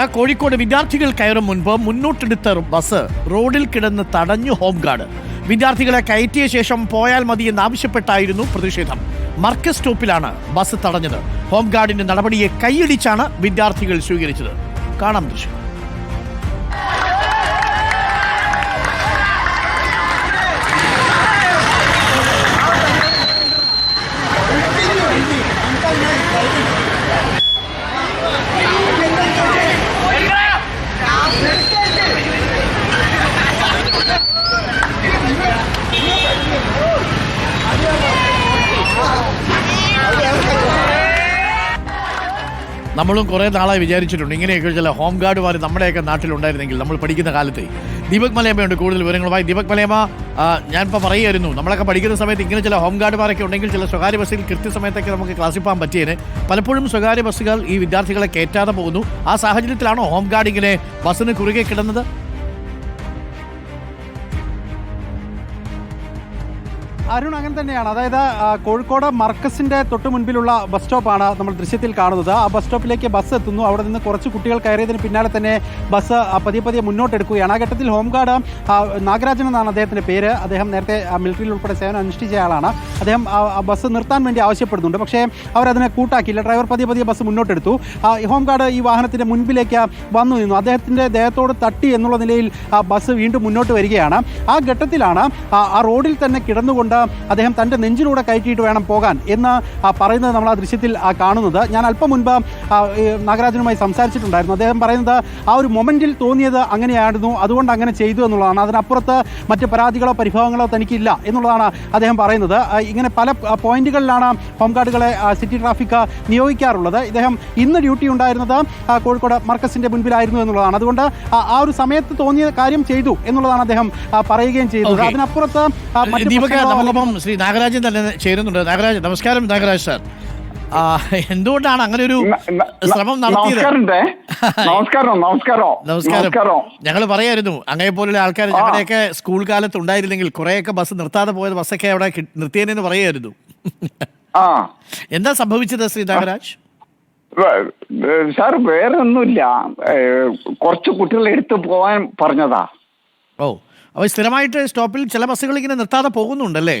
ആ കോഴിക്കോട് വിദ്യാർത്ഥികൾ കയറും മുൻപ് മുന്നോട്ടെടുത്ത ബസ് റോഡിൽ കിടന്ന് തടഞ്ഞു ഹോംഗാർഡ് വിദ്യാർത്ഥികളെ കയറ്റിയ ശേഷം പോയാൽ മതി എന്നാവശ്യപ്പെട്ടായിരുന്നു പ്രതിഷേധം. മർക്കസ് സ്റ്റോപ്പിലാണ് ബസ് തടഞ്ഞത്. ഹോംഗാർഡിന്റെ നടപടിയെ കൈയടിച്ചാണ് വിദ്യാർത്ഥികൾ സ്വീകരിച്ചത്. കാണാം ദൃശ്യം. നമ്മളും കുറേ നാളായി വിചാരിച്ചിട്ടുണ്ട്. ഇങ്ങനെയൊക്കെ ചില ഹോം ഗാർഡുമാർ നമ്മുടെയൊക്കെ നാട്ടിലുണ്ടായിരുന്നെങ്കിൽ നമ്മൾ പഠിക്കുന്ന കാലത്ത്. ദീപക് മലയമ്മയുണ്ട് കൂടുതൽ വിവരങ്ങളുമായി. ദീപക് മലയമ്മ ഞാനിപ്പോൾ പറയുമായിരുന്നു നമ്മളൊക്കെ പഠിക്കുന്ന സമയത്ത് ഇങ്ങനെ ചില ഹോം ഗാർഡുമാരൊക്കെ ഉണ്ടെങ്കിൽ ചില സ്വകാര്യ ബസ്സിൽ കൃത്യസമയത്തൊക്കെ നമുക്ക് ക്ലാസ്സിൽ പോകാൻ പറ്റിയേനെ. പലപ്പോഴും സ്വകാര്യ ബസ്സുകൾ ഈ വിദ്യാർത്ഥികളെ കയറ്റാതെ പോകുന്നു. ആ സാഹചര്യത്തിലാണോ ഹോം ഗാർഡ് ഇങ്ങനെ ബസ്സിന് കുറുകെ കിടന്നത്? അരുൺ അങ്ങനെ തന്നെയാണ്. അതായത് കോഴിക്കോട് മർക്കസിന്റെ തൊട്ട് മുൻപിലുള്ള ബസ് സ്റ്റോപ്പാണ് നമ്മൾ ദൃശ്യത്തിൽ കാണുന്നത്. ആ ബസ് സ്റ്റോപ്പിലേക്ക് ബസ് എത്തുന്നു. അവിടെ നിന്ന് കുറച്ച് കുട്ടികൾ കയറിയതിന് പിന്നാലെ തന്നെ ബസ് പതിയെ പതിയെ മുന്നോട്ടെടുക്കുകയാണ്. ആ ഘട്ടത്തിൽ ഹോംഗാർഡ് നാഗരാജൻ എന്നാണ് അദ്ദേഹത്തിന്റെ പേര്. അദ്ദേഹം നേരത്തെ മിലിറ്ററിയിൽ ഉൾപ്പെടെ സേവനം അനുഷ്ഠിച്ച ആളാണ്. അദ്ദേഹം ബസ് നിർത്താൻ വേണ്ടി ആവശ്യപ്പെടുന്നുണ്ട്. പക്ഷേ അവരതിനെ കൂട്ടാക്കിയില്ല. ഡ്രൈവർ പതിയെ പതിയെ ബസ് മുന്നോട്ടെടുത്തു. ഹോംഗാർഡ് ഈ വാഹനത്തിന്റെ മുൻപിലേക്ക് വന്നു നിന്നു. അദ്ദേഹത്തിന്റെ ദേഹത്തോട് തട്ടി എന്നുള്ള നിലയിൽ ബസ് വീണ്ടും മുന്നോട്ട് വരികയാണ്. ആ ഘട്ടത്തിലാണ് ആ റോഡിൽ തന്നെ കിടന്നുകൊണ്ട് അദ്ദേഹം തന്റെ നെഞ്ചിലൂടെ കയറ്റിയിട്ട് വേണം പോകാൻ എന്ന് പറയുന്നത് നമ്മൾ ആ ദൃശ്യത്തിൽ കാണുന്നത്. ഞാൻ അല്പം മുൻപ് നാഗരാജനുമായി സംസാരിച്ചിട്ടുണ്ടായിരുന്നു. അദ്ദേഹം പറയുന്നത് ആ ഒരു മൊമെന്റിൽ തോന്നിയത് അങ്ങനെയായിരുന്നു അതുകൊണ്ട് അങ്ങനെ ചെയ്തു എന്നുള്ളതാണ്. അതിനപ്പുറത്ത് മറ്റ് പരാതികളോ പരിഭവങ്ങളോ തനിക്കില്ല എന്നുള്ളതാണ് അദ്ദേഹം പറയുന്നത്. ഇങ്ങനെ പല പോയിന്റുകളിലാണ് ഹോംഗാർഡുകളെ ആ, സിറ്റി ട്രാഫിക് നിയോഗിക്കാറുള്ളത്. ഇദ്ദേഹം ഇന്ന് ഡ്യൂട്ടി ഉണ്ടായിരുന്നത് കോഴിക്കോട് മർക്കസിന്റെ മുൻപിലായിരുന്നു എന്നുള്ളതാണ്. അതുകൊണ്ട് ആ ഒരു സമയത്ത് തോന്നിയ കാര്യം ചെയ്തു എന്നുള്ളതാണ് അദ്ദേഹം പറയുകയും ചെയ്തത്. അതിനപ്പുറത്ത് മറ്റ് നമുക്കൊപ്പം ശ്രീ നാഗരാജൻ തന്നെ ചേരുന്നുണ്ട്. നാഗരാജൻ നമസ്കാരം നാഗരാജ് സാർ. എന്തുകൊണ്ടാണ് അങ്ങനെ ഒരു ശ്രമം നടത്തിയത്? നമസ്കാരം നമസ്കാരം. ഞങ്ങൾ പറയായിരുന്നു അങ്ങനെ പോലുള്ള ആൾക്കാർ ഞങ്ങളുടെയൊക്കെ സ്കൂൾ കാലത്ത് ഉണ്ടായിരുന്നെങ്കിൽ കുറെയൊക്കെ ബസ് നിർത്താതെ പോയത് ബസ്സൊക്കെ അവിടെ നിർത്തിയെന്ന് പറയായിരുന്നു. എന്താ സംഭവിച്ചത് ശ്രീ നാഗരാജ്? സാർ വേറെ ഒന്നുമില്ല കുറച്ച് കുട്ടികളെ എടുത്തു പോകാൻ പറഞ്ഞതാ. ഓ. അപ്പോൾ സ്ഥിരമായിട്ട് സ്റ്റോപ്പിൽ ചില ബസ്സുകൾ ഇങ്ങനെ നിർത്താതെ പോകുന്നുണ്ടല്ലേ?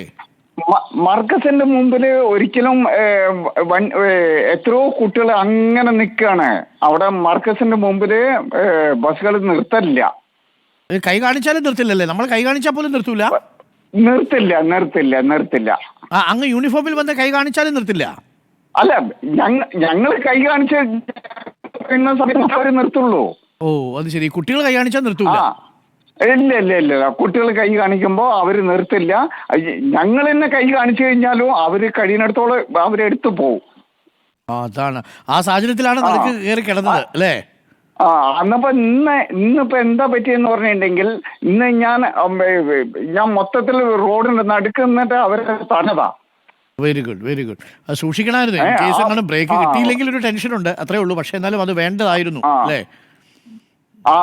മർക്കസിന്റെ മുമ്പിൽ ഒരിക്കലും എത്രയോ കുട്ടികൾ അങ്ങനെ നിൽക്കാണ് അവിടെ മർക്കസിന്റെ മുമ്പിൽ ബസ്സുകൾ നിർത്തലില്ല. കൈ കാണിച്ചാലും നിർത്തില്ലല്ലേ? നമ്മൾ കൈ കാണിച്ചാൽ പോലും നിർത്തൂല? നിർത്തില്ല നിർത്തില്ല നിർത്തില്ല. അങ്ങ് യൂണിഫോമിൽ വന്ന് കൈ കാണിച്ചാലും നിർത്തില്ല? അല്ല ഞങ്ങ ഞങ്ങൾ കൈ കാണിച്ച് സമയത്ത് അവർ നിർത്തുള്ളൂ. ഓ അത് ശരി. കുട്ടികൾ കൈ കാണിച്ചാൽ നിർത്തൂല്ല നിർത്തൂല ഇല്ല ഇല്ല ഇല്ല. കുട്ടികൾ കൈ കാണിക്കുമ്പോൾ അവർ നിർത്തില്ല. ഞങ്ങൾ തന്നെ കൈ കാണിച്ചു കഴിഞ്ഞാലും അവർ കഴിയുന്നിടത്തോളം അവരെടുത്തു ആ, അതാണ്. ആ സാഹചര്യത്തിലാണ് നിനക്ക് കയറി കിടന്നത് അല്ലേ? ആ അന്നപ്പോ ഇന്ന് ഇന്നിപ്പോ എന്താ പറ്റിയെന്ന് പറഞ്ഞിട്ടുണ്ടെങ്കിൽ ഇന്ന് ഞാൻ ഞാൻ മൊത്തത്തിൽ റോഡിന്റെ നടുക്ക് നിന്നിട്ട് അവരെ തടഞ്ഞതാ. വെരി ഗുഡ് വെരി ഗുഡ് അത് സൂക്ഷിക്കണമായിരുന്നു. Case break. കിട്ടിയില്ലെങ്കിൽ ഒരു ടെൻഷൻ ഉണ്ട്. അത്രേ ഉള്ളൂ. പക്ഷെ എന്നാലും അത് വേണ്ടതായിരുന്നു. അല്ലേ? ആ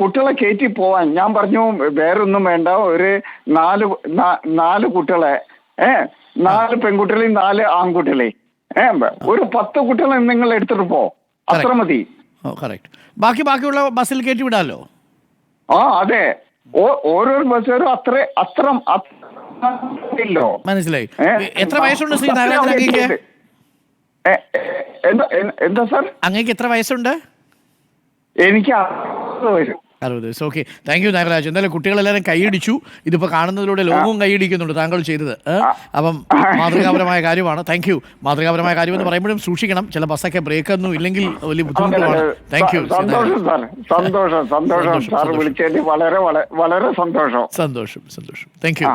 കുട്ടികളെ കയറ്റി പോവാൻ. ഞാൻ പറഞ്ഞു വേറൊന്നും വേണ്ട. ഒരു നാല് നാല് കുട്ടികളെ ഏ നാല് പെൺകുട്ടികളെയും നാല് ആൺകുട്ടികളെയും. ഏ ഒരു പത്ത് കുട്ടികളെ നിങ്ങൾ എടുത്തിട്ട് പോ. അത്ര മതി. ബാക്കി ബാക്കിയുള്ള ബസ്സിൽ കയറ്റി വിടാലോ? ആ അതെ. ഓരോ ബസ്സുകാരും അത്ര അത്ര മനസ്സിലായി. എത്ര വയസ്സുണ്ട് ശ്രീ നാരായണ അങ്ങേക്ക് എത്ര വയസ്സുണ്ട്? എനിക്ക് അറുപത് വരും. അറുപത് വയസ്സ്. Okay thank you Nagaraj. എന്തായാലും കുട്ടികളെല്ലാവരും കൈയടിച്ചു. ഇതിപ്പോൾ കാണുന്നതിലൂടെ ലോകവും കൈയടിക്കുന്നുണ്ട് താങ്കൾ ചെയ്തത്. അപ്പം മാതൃകാപരമായ കാര്യമാണ്. താങ്ക് യു മാതൃകാപരമായ കാര്യമെന്ന് പറയുമ്പോഴും സൂക്ഷിക്കണം. ചില ബസ്സൊക്കെ ബ്രേക്ക് ഒന്നും ഇല്ലെങ്കിൽ വലിയ ബുദ്ധിമുട്ടാണ് താങ്ക് യു സന്തോഷം സാർ. വളരെ വളരെ സന്തോഷം. സന്തോഷം സന്തോഷം. Thank you.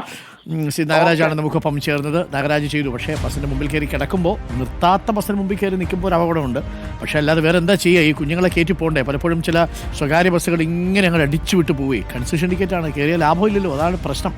ശ്രീ നാഗരാജാണ് നമുക്കൊപ്പം ചേർന്നത്. നാഗരാജ് ചെയ്തു പക്ഷേ ബസ്സിന്റെ മുമ്പിൽ കയറി കിടക്കുമ്പോൾ നിർത്താത്ത ബസ്സിന് മുമ്പിൽ കയറി നിൽക്കുമ്പോൾ ഒരു അപകടമുണ്ട്. പക്ഷേ അല്ലാതെ വേറെ എന്താ ചെയ്യുക ഈ കുഞ്ഞുങ്ങളെ കയറ്റി പോകണ്ടേ പലപ്പോഴും ചില സ്വകാര്യ ബസ്സുകൾ ഇങ്ങനെ അങ്ങോട്ട് അടിച്ചു വിട്ട് പോവുകയും കൺസെഷൻ ടിക്കറ്റാണ്. കയറിയ ലാഭമില്ലല്ലോ. അതാണ് പ്രശ്നം.